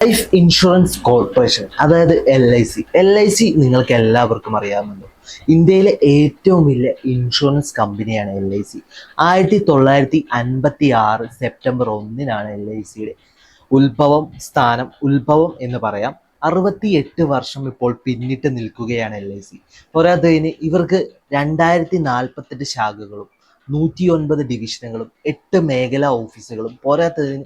Life insurance corporation അതായത് L I C L I C നിങ്ങൾക്ക് എല്ലാവർക്കും അറിയാമല്ലോ. ഇന്ത്യയിലെ ഏറ്റവും വലിയ ഇൻഷുറൻസ് കമ്പനിയാണ് എൽ ഐ സി ആയിരത്തി തൊള്ളായിരത്തി അൻപത്തി ആറ് സെപ്റ്റംബർ ഒന്നിനാണ് എൽ ഐ സിയുടെ ഉത്ഭവം സ്ഥാനം ഉത്ഭവം എന്ന് പറയാം. അറുപത്തിയെട്ട് വർഷം ഇപ്പോൾ പിന്നിട്ട് നിൽക്കുകയാണ് എൽ ഐ സി പോരാത്തതിന് ഇവർക്ക് രണ്ടായിരത്തി നാൽപ്പത്തെട്ട് ശാഖകളും നൂറ്റി ഒൻപത് ഡിവിഷനുകളും എട്ട് മേഖലാ ഓഫീസുകളും പോരാത്തതിന്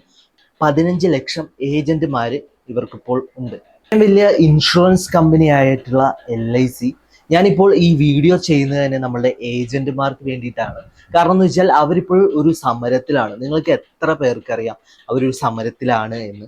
പതിനഞ്ച് ലക്ഷം ഏജന്റുമാര് ഇവർക്കിപ്പോൾ ഉണ്ട്. വലിയ ഇൻഷുറൻസ് കമ്പനി ആയിട്ടുള്ള എൽ ഐ സി ഞാനിപ്പോൾ ഈ വീഡിയോ ചെയ്യുന്നത് തന്നെ നമ്മളുടെ ഏജന്റുമാർക്ക് വേണ്ടിയിട്ടാണ്. കാരണം എന്ന് വെച്ചാൽ അവരിപ്പോൾ ഒരു സമരത്തിലാണ്. നിങ്ങൾക്ക് എത്ര പേർക്കറിയാം അവരൊരു സമരത്തിലാണ് എന്ന്.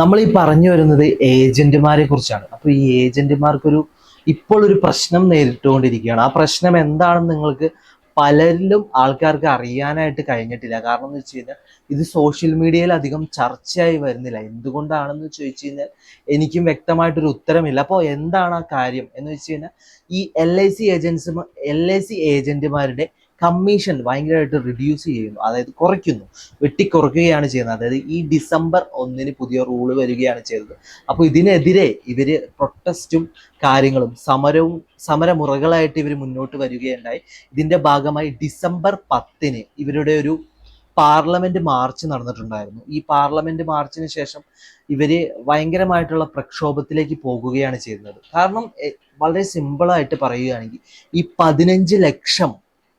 നമ്മൾ ഈ പറഞ്ഞു വരുന്നത് ഏജന്റുമാരെ കുറിച്ചാണ്. അപ്പോൾ ഈ ഏജന്റുമാർക്കൊരു ഇപ്പോൾ ഒരു പ്രശ്നം നേരിട്ടുകൊണ്ടിരിക്കുകയാണ്. ആ പ്രശ്നം എന്താണെന്ന് നിങ്ങൾക്ക് പലരിലും ആൾക്കാർക്ക് അറിയാനായിട്ട് കഴിഞ്ഞിട്ടില്ല. കാരണം എന്ന് വെച്ച് കഴിഞ്ഞാൽ ഇത് സോഷ്യൽ മീഡിയയിൽ അധികം ചർച്ചയായി വരുന്നില്ല. എന്തുകൊണ്ടാണെന്ന് ചോദിച്ചു കഴിഞ്ഞാൽ എനിക്കും വ്യക്തമായിട്ടൊരു ഉത്തരമില്ല. അപ്പോൾ എന്താണ് ആ കാര്യം? എന്ന് വെച്ച് കഴിഞ്ഞാൽ ഈ L I C agency L I C ഏജന്റുമാരുടെ commission ഭയങ്കരമായിട്ട് റിഡ്യൂസ് ചെയ്യുന്നു. അതായത് കുറയ്ക്കുന്നു. വെട്ടിക്കുറയ്ക്കുകയാണ് ചെയ്യുന്നത്. അതായത് ഈ ഡിസംബർ ഒന്നിന് പുതിയ റൂൾ വരികയാണ് ചെയ്തത്. അപ്പോൾ ഇതിനെതിരെ ഇവർ പ്രൊട്ടസ്റ്റും കാര്യങ്ങളും സമരവും സമരമുറകളായിട്ട് ഇവർ മുന്നോട്ട് വരികയുണ്ടായി. ഇതിന്റെ ഭാഗമായി ഡിസംബർ പത്തിന് ഇവരുടെ ഒരു പാർലമെന്റ് മാർച്ച് നടന്നിട്ടുണ്ടായിരുന്നു. ഈ പാർലമെന്റ് മാർച്ചിന് ശേഷം ഇവർ ഭയങ്കരമായിട്ടുള്ള പ്രക്ഷോഭത്തിലേക്ക് പോകുകയാണ് ചെയ്യുന്നത്. കാരണം വളരെ സിമ്പിളായിട്ട് പറയുകയാണെങ്കിൽ ഈ പതിനഞ്ച് ലക്ഷം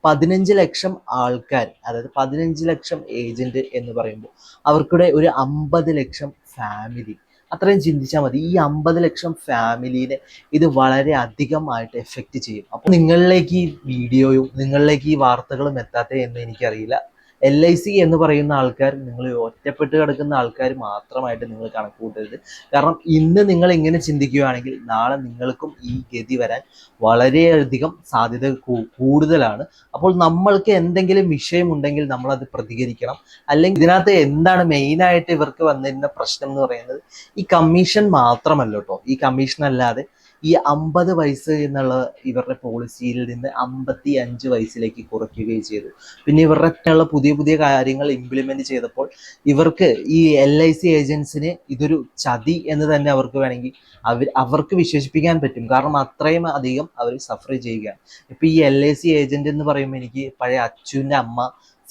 പതിനഞ്ച് ലക്ഷം ആൾക്കാർ അതായത് പതിനഞ്ച് ലക്ഷം ഏജന്റ് എന്ന് പറയുമ്പോൾ അവർക്കൂടെ ഒരു അമ്പത് ലക്ഷം ഫാമിലി അത്രയും ചിന്തിച്ചാൽ മതി. ഈ അമ്പത് ലക്ഷം ഫാമിലീനെ ഇത് വളരെ അധികമായിട്ട് എഫക്റ്റ് ചെയ്യും. അപ്പോൾ നിങ്ങളിലേക്ക് ഈ വീഡിയോയും നിങ്ങളിലേക്ക് ഈ വാർത്തകളും എത്താത്ത എന്ന് എനിക്കറിയില്ല. എൽ ഐ സി എന്ന് പറയുന്ന ആൾക്കാർ നിങ്ങൾ ഒറ്റപ്പെട്ട് കിടക്കുന്ന ആൾക്കാർ മാത്രമായിട്ട് നിങ്ങൾ കണക്ക് കൂട്ടരുത് കാരണം ഇന്ന് നിങ്ങൾ ഇങ്ങനെ ചിന്തിക്കുകയാണെങ്കിൽ നാളെ നിങ്ങൾക്കും ഈ ഗതി വരാൻ വളരെയധികം സാധ്യത കൂടുതലാണ്. അപ്പോൾ നമ്മൾക്ക് എന്തെങ്കിലും വിഷയമുണ്ടെങ്കിൽ നമ്മൾ അത് പ്രതികരിക്കണം. അല്ലെങ്കിൽ ഇതിനകത്ത് എന്താണ് മെയിനായിട്ട് ഇവർക്ക് വന്നിരുന്ന പ്രശ്നം എന്ന് പറയുന്നത് ഈ കമ്മീഷൻ മാത്രമല്ല കേട്ടോ ഈ കമ്മീഷൻ അല്ലാതെ ഈ അമ്പത് വയസ്സ് എന്നുള്ള ഇവരുടെ പോളിസിയിൽ നിന്ന് അമ്പത്തി അഞ്ച് വയസ്സിലേക്ക് കുറയ്ക്കുകയും ചെയ്തു. പിന്നെ ഇവരുടെ പുതിയ പുതിയ കാര്യങ്ങൾ ഇംപ്ലിമെന്റ് ചെയ്തപ്പോൾ ഇവർക്ക് ഈ എൽ ഐ സി ഏജൻസിന് ഇതൊരു ചതി എന്ന് തന്നെ അവർക്ക് വേണമെങ്കിൽ അവർ അവർക്ക് വിശേഷിപ്പിക്കാൻ പറ്റും. കാരണം അത്രയും അധികം അവർ സഫർ ചെയ്യുകയാണ്. ഇപ്പൊ ഈ എൽ ഐ സി ഏജന്റ് എന്ന് പറയുമ്പോൾ എനിക്ക് പഴയ അച്ചുവിന്റെ അമ്മ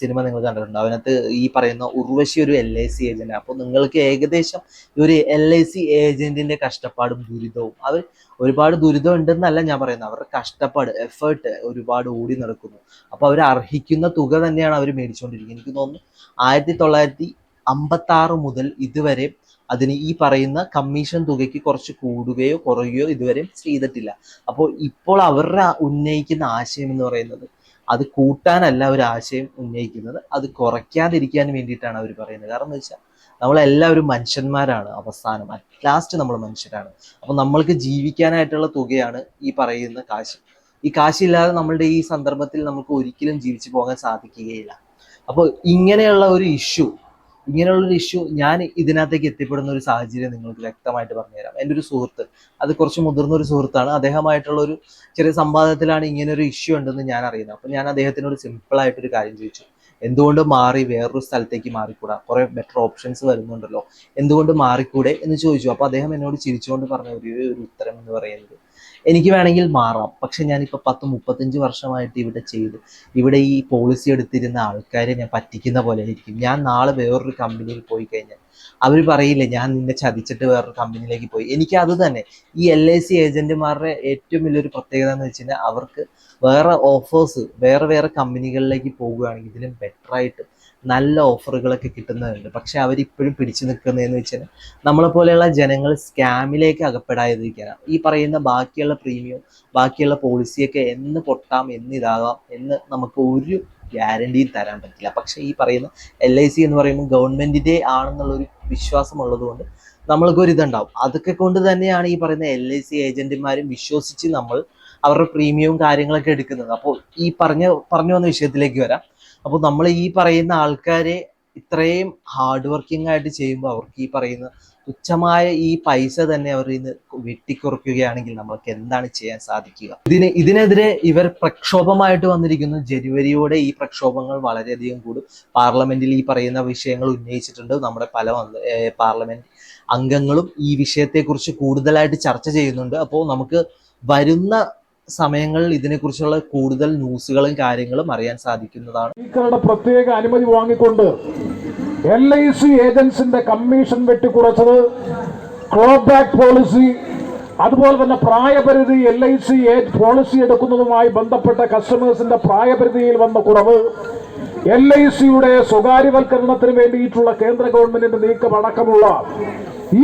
സിനിമ നിങ്ങൾ കണ്ടിട്ടുണ്ട്? അതിനകത്ത് ഈ പറയുന്ന ഉർവശി ഒരു എൽ ഐ സി ഏജന്റ് അപ്പോൾ നിങ്ങൾക്ക് ഏകദേശം ഒരു എൽ ഐ സി ഏജന്റിന്റെ കഷ്ടപ്പാടും ദുരിതവും അവർ ഒരുപാട് ദുരിതം ഉണ്ടെന്നല്ല ഞാൻ പറയുന്നത്. അവരുടെ കഷ്ടപ്പാട് എഫേർട്ട് ഒരുപാട് ഓടി നടക്കുന്നു. അപ്പൊ അവർ അർഹിക്കുന്ന തുക തന്നെയാണ് അവർ മേടിച്ചുകൊണ്ടിരിക്കുന്നത്. എനിക്ക് തോന്നുന്നു ആയിരത്തി തൊള്ളായിരത്തി അമ്പത്തി ആറ് മുതൽ ഇതുവരെ അതിന് ഈ പറയുന്ന കമ്മീഷൻ തുകയ്ക്ക് കുറച്ച് കൂടുകയോ കുറയുകയോ ഇതുവരെ ചെയ്തിട്ടില്ല. അപ്പോൾ ഇപ്പോൾ അവരുടെ ഉന്നയിക്കുന്ന ആശയം എന്ന് പറയുന്നത് അത് കൂട്ടാനല്ല ഒരു ആശയം ഉന്നയിക്കുന്നത്. അത് കുറയ്ക്കാതിരിക്കാൻ വേണ്ടിയിട്ടാണ് അവർ പറയുന്നത്. കാരണം എന്ന് വെച്ചാൽ നമ്മളെല്ലാവരും മനുഷ്യന്മാരാണ് അവസാനം. അറ്റ് ലാസ്റ്റ് നമ്മൾ മനുഷ്യരാണ്. അപ്പൊ നമ്മൾക്ക് ജീവിക്കാനായിട്ടുള്ള തുകയാണ് ഈ പറയുന്ന കാശ്. ഈ കാശില്ലാതെ നമ്മളുടെ ഈ സന്ദർഭത്തിൽ നമുക്ക് ഒരിക്കലും ജീവിച്ചു പോകാൻ സാധിക്കുകയില്ല. അപ്പോൾ ഇങ്ങനെയുള്ള ഒരു ഇഷ്യൂ ഇങ്ങനെയുള്ള ഒരു ഇഷ്യൂ ഞാൻ ഇതിനകത്തേക്ക് എത്തിപ്പെടുന്ന ഒരു സാഹചര്യം നിങ്ങൾക്ക് വ്യക്തമായിട്ട് പറഞ്ഞുതരാം. എന്റെ ഒരു സുഹൃത്ത് അത് കുറച്ച് മുതിർന്ന ഒരു സുഹൃത്താണ്. അദ്ദേഹമായിട്ടുള്ള ഒരു ചെറിയ സംവാദത്തിലാണ് ഇങ്ങനെ ഒരു ഇഷ്യൂ ഉണ്ടെന്ന് ഞാൻ അറിയുന്നത്. അപ്പൊ ഞാൻ അദ്ദേഹത്തിനോട് സിമ്പിൾ ആയിട്ടൊരു കാര്യം ചോദിച്ചു. എന്തുകൊണ്ട് മാറി വേറൊരു സ്ഥലത്തേക്ക് മാറിക്കൂടാ? കുറെ ബെറ്റർ ഓപ്ഷൻസ് വരുന്നുണ്ടല്ലോ. എന്തുകൊണ്ട് മാറിക്കൂടെ എന്ന് ചോദിച്ചു. അപ്പൊ അദ്ദേഹം എന്നോട് ചിരിച്ചുകൊണ്ട് പറഞ്ഞ ഒരു ഉത്തരം എന്ന് പറയുന്നത് എനിക്ക് വേണമെങ്കിൽ മാറാം പക്ഷെ ഞാനിപ്പോൾ പത്ത് മുപ്പത്തഞ്ച് വർഷമായിട്ട് ഇവിടെ ചെയ്ത്. ഇവിടെ ഈ പോളിസി എടുത്തിരുന്ന ആൾക്കാരെ ഞാൻ പറ്റിക്കുന്ന പോലെ ആയിരിക്കും. ഞാൻ നാളെ വേറൊരു കമ്പനിയിൽ പോയി കഴിഞ്ഞാൽ അവർ പറയില്ല ഞാൻ നിന്നെ ചതിച്ചിട്ട് വേറൊരു കമ്പനിയിലേക്ക് പോയി. എനിക്ക് അത് തന്നെ. ഈ എൽ ഐ സി ഏജന്റുമാരുടെ ഏറ്റവും വലിയൊരു പ്രത്യേകത എന്ന് വെച്ച് അവർക്ക് വേറെ ഓഫേഴ്സ് വേറെ വേറെ കമ്പനികളിലേക്ക് പോകുകയാണെങ്കിൽ ഇതിലും ബെറ്റർ ആയിട്ട് നല്ല ഓഫറുകളൊക്കെ കിട്ടുന്നതുണ്ട് പക്ഷെ അവരിപ്പോഴും പിടിച്ചു നിൽക്കുന്നതെന്ന് വെച്ചാൽ നമ്മളെ പോലെയുള്ള ജനങ്ങൾ സ്കാമിലേക്ക് അകപ്പെടാതിരിക്കാനാണ്. ഈ പറയുന്ന ബാക്കിയുള്ള പ്രീമിയം ബാക്കിയുള്ള പോളിസിയൊക്കെ എന്ന് പൊട്ടാം എന്ന് ഇതാകാം എന്ന് നമുക്ക് ഒരു ഗ്യാരണ്ടിയും തരാൻ പറ്റില്ല. പക്ഷേ ഈ പറയുന്ന എൽ ഐ സി എന്ന് പറയുമ്പോൾ ഗവൺമെന്റിന്റെ ആണെന്നുള്ളൊരു വിശ്വാസം ഉള്ളതുകൊണ്ട് നമ്മൾക്ക് ഒരു ഇതുണ്ടാവും. അതൊക്കെ കൊണ്ട് തന്നെയാണ് ഈ പറയുന്ന എൽ ഐ സി ഏജന്റുമാരും വിശ്വസിച്ച് നമ്മൾ അവരുടെ പ്രീമിയവും കാര്യങ്ങളൊക്കെ എടുക്കുന്നത്. അപ്പോൾ ഈ പറഞ്ഞ പറഞ്ഞു വന്ന വിഷയത്തിലേക്ക് വരാം. അപ്പോൾ നമ്മൾ ഈ പറയുന്ന ആൾക്കാരെ ഇത്രയും ഹാർഡ് വർക്കിംഗ് ആയിട്ട് ചെയ്യുമ്പോൾ അവർക്ക് ഈ പറയുന്ന തുച്ഛമായ ഈ പൈസ തന്നെ അവർ ഇന്ന് വെട്ടിക്കുറയ്ക്കുകയാണെങ്കിൽ നമ്മൾക്ക് എന്താണ് ചെയ്യാൻ സാധിക്കുക? ഇതിന് ഇതിനെതിരെ ഇവർ പ്രക്ഷോഭമായിട്ട് വന്നിരിക്കുന്നു. ജനുവരിയോടെ ഈ പ്രക്ഷോഭങ്ങൾ വളരെയധികം കൂടും. പാർലമെന്റിൽ ഈ പറയുന്ന വിഷയങ്ങൾ ഉന്നയിച്ചിട്ടുണ്ട്. നമ്മുടെ പല പാർലമെന്റ് അംഗങ്ങളും ഈ വിഷയത്തെക്കുറിച്ച് കൂടുതലായിട്ട് ചർച്ച ചെയ്യുന്നുണ്ട്. അപ്പോൾ നമുക്ക് വരുന്ന സമയങ്ങളിൽ ഇതിനെക്കുറിച്ചുള്ള കൂടുതൽ ന്യൂസുകളും കാര്യങ്ങളും അറിയാൻ സാധിക്കുന്നതാണ്. സ്പീക്കറുടെ പ്രത്യേക അനുമതി വാങ്ങിക്കൊണ്ട് എൽ ഐ സി ഏജൻസിന്റെ കമ്മീഷൻ വെട്ടിക്കുറച്ചത് ക്ലോബാക്ക് പോളിസി അതുപോലെ തന്നെ പ്രായപരിധി എൽ ഐ സി പോളിസി എടുക്കുന്നതുമായി ബന്ധപ്പെട്ട കസ്റ്റമേഴ്സിന്റെ പ്രായപരിധിയിൽ വന്ന കുറവ് എൽ ഐ സിയുടെ സ്വകാര്യവൽക്കരണത്തിന് വേണ്ടിയിട്ടുള്ള കേന്ദ്ര ഗവൺമെന്റിന്റെ നീക്കം അടക്കമുള്ള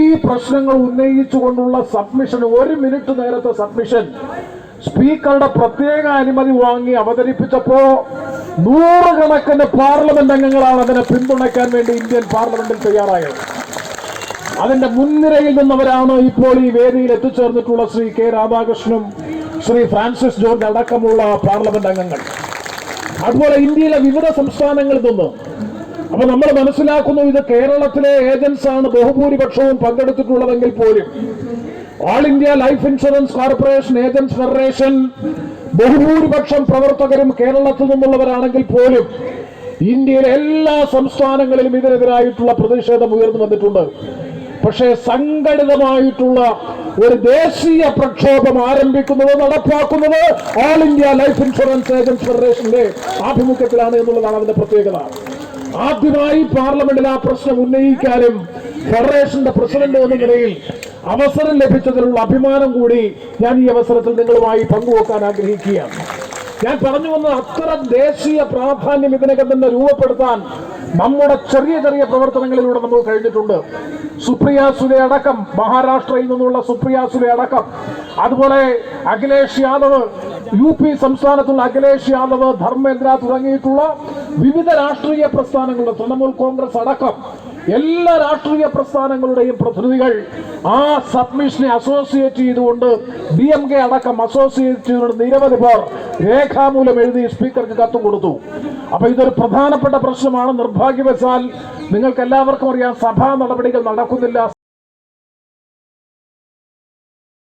ഈ പ്രശ്നങ്ങൾ ഉന്നയിച്ചുകൊണ്ടുള്ള സബ്മിഷൻ ഒരു മിനിറ്റ് നേരത്തെ സബ്മിഷൻ സ്പീക്കറുടെ പ്രത്യേക അനുമതി വാങ്ങി അവതരിപ്പിച്ചപ്പോ നൂറുകണക്കിന് പാർലമെന്റ് അംഗങ്ങളാണ് അതിനെ പിന്തുണയ്ക്കാൻ വേണ്ടി ഇന്ത്യൻ പാർലമെന്റിൽ തയ്യാറായത്. അതിന്റെ മുൻനിരയിൽ നിന്നവരാണ് ഇപ്പോൾ ഈ വേദിയിൽ എത്തിച്ചേർന്നിട്ടുള്ള ശ്രീ കെ രാധാകൃഷ്ണനും ശ്രീ ഫ്രാൻസിസ് ജോർജ് അടക്കമുള്ള പാർലമെന്റ് അംഗങ്ങൾ. അതുപോലെ ഇന്ത്യയിലെ വിവിധ സംസ്ഥാനങ്ങളിൽ നിന്ന് അപ്പൊ നമ്മൾ മനസ്സിലാക്കുന്നു ഇത് കേരളത്തിലെ ഏജൻസാണ് ബഹുഭൂരിപക്ഷവും പങ്കെടുത്തിട്ടുള്ളതെങ്കിൽ പോലും all India life insurance corporation agents federation ബഹുഭൂരിപക്ഷം പ്രവർത്തകരും കേരളത്തിൽ നിന്നുള്ളവരാണെങ്കിൽ പോലും ഇന്ത്യയിലെ എല്ലാ സംസ്ഥാനങ്ങളിലും ഇതിനെതിരായിട്ടുള്ള പ്രതിഷേധം ഉയർന്നു വന്നിട്ടുണ്ട്. പക്ഷേ സംഘടിതമായിട്ടുള്ള ഒരു ദേശീയ പ്രക്ഷോഭം ആരംഭിക്കുന്നത് നടപ്പാക്കുന്നത് all India life insurance agents ഫെഡറേഷന്റെ ആഭിമുഖ്യത്തിലാണ് എന്നുള്ളതാണ് അതിന്റെ പ്രത്യേകത. ആദ്യമായി പാർലമെന്റിൽ ആ പ്രശ്നം ഉന്നയിക്കാനും ഫെഡറേഷന്റെ പ്രസിഡന്റ് എന്ന നിലയിൽ അവസരം ലഭിച്ചതിലുള്ള അഭിമാനം കൂടി ഞാൻ ഈ അവസരത്തിൽ നിങ്ങളുമായി പങ്കുവെക്കാൻ ആഗ്രഹിക്കുകയാണ്. ഞാൻ പറഞ്ഞു വന്ന അത്ര ദേശീയ പ്രാധാന്യം ഇതിനകം തന്നെ രൂപപ്പെടുത്താൻ നമ്മുടെ ചെറിയ ചെറിയ പ്രവർത്തനങ്ങളിലൂടെ നമുക്ക് കഴിഞ്ഞിട്ടുണ്ട്. സുപ്രിയ സുലെ അടക്കം മഹാരാഷ്ട്രയിൽ നിന്നുള്ള സുപ്രിയ സുലെ അടക്കം അതുപോലെ അഖിലേഷ് യാദവ് യു പി സംസ്ഥാനത്തുള്ള അഖിലേഷ് യാദവ് ധർമ്മേന്ദ്ര തുടങ്ങിയിട്ടുള്ള വിവിധ രാഷ്ട്രീയ പ്രസ്ഥാനങ്ങളുടെ തൃണമൂൽ കോൺഗ്രസ് അടക്കം എല്ലാ രാഷ്ട്രീയ പ്രസ്ഥാനങ്ങളുടെയും പ്രതിനിധികൾ ആ സബ്മിഷനെ അസോസിയേറ്റ് ചെയ്തുകൊണ്ട് ഡി എം കെ അടക്കം അസോസിയേറ്റ് ചെയ്തുകൊണ്ട് നിരവധി പേർ രേഖാമൂലം എഴുതി സ്പീക്കർക്ക് കത്തും കൊടുത്തു. അപ്പൊ ഇതൊരു പ്രധാനപ്പെട്ട പ്രശ്നമാണ്. നിർഭാഗ്യവശാൽ നിങ്ങൾക്ക് എല്ലാവർക്കും അറിയാം സഭാ നടപടികൾ നടക്കുന്നില്ല